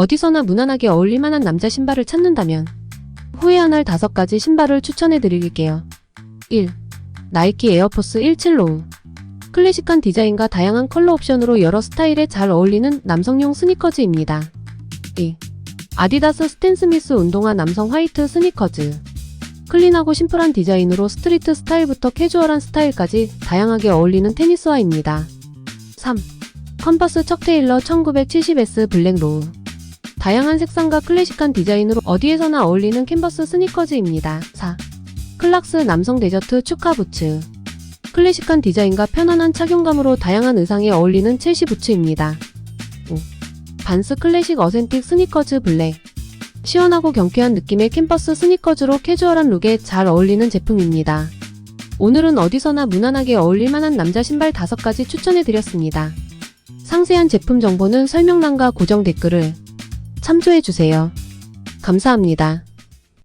어디서나 무난하게 어울릴만한 남자 신발을 찾는다면 후회 안 할 다섯 가지 신발을 추천해 드릴게요. 1. 나이키 에어포스 17 로우. 클래식한 디자인과 다양한 컬러 옵션으로 여러 스타일에 잘 어울리는 남성용 스니커즈입니다. 2. 아디다스 스탠 스미스 운동화 남성 화이트 스니커즈. 클린하고 심플한 디자인으로 스트리트 스타일부터 캐주얼한 스타일까지 다양하게 어울리는 테니스화입니다. 3. 컨버스 척 테일러 1970S 블랙 로우. 다양한 색상과 클래식한 디자인으로 어디에서나 어울리는 캔버스 스니커즈입니다. 4. 클락스 남성 데저트 축하 부츠. 클래식한 디자인과 편안한 착용감으로 다양한 의상에 어울리는 첼시 부츠입니다. 5. 반스 클래식 어센틱 스니커즈 블랙. 시원하고 경쾌한 느낌의 캠퍼스 스니커즈로 캐주얼한 룩에 잘 어울리는 제품입니다. 오늘은 어디서나 무난하게 어울릴만한 남자 신발 5가지 추천해드렸습니다. 상세한 제품 정보는 설명란과 고정 댓글을 참조해주세요. 감사합니다.